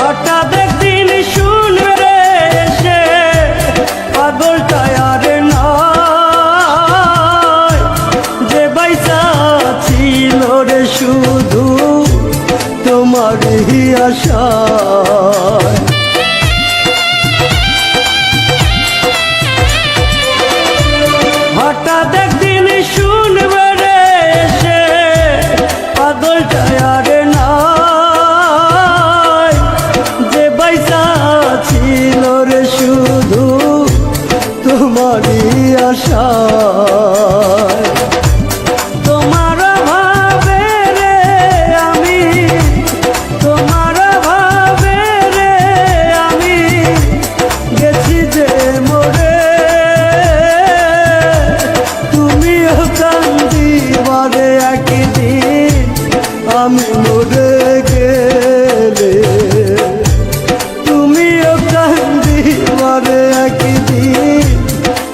হঠাৎ একদিন শুনবে রে এসে পাগলটা আর নয়। যে বাইসা ছিল রে শুধু তোমার আশায়। হঠাৎ তোমারই আশায় তোমার ভাবে রে আমি, তোমার ভাবে রে আমি গেছি যে মোরে তুমিও কান্দিবারে একদিন আমি মরে গেলে। তুমিও কান্দিবারে একদিন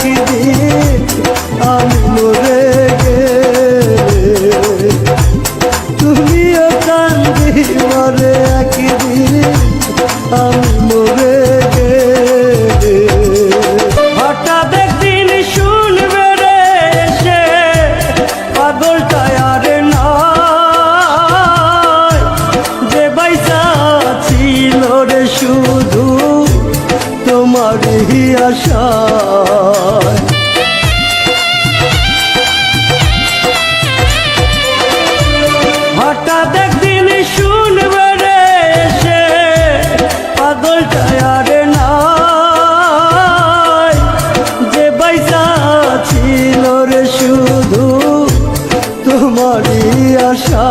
কান্দিবারে একদিন আমি মরে গেলে। আমি আমার এই আশায় হঠাৎ একদিন শুনবে রে এসে পাগলটা আর নাই। যে বাইসা ছিল রে শুধু তোমারই আশা।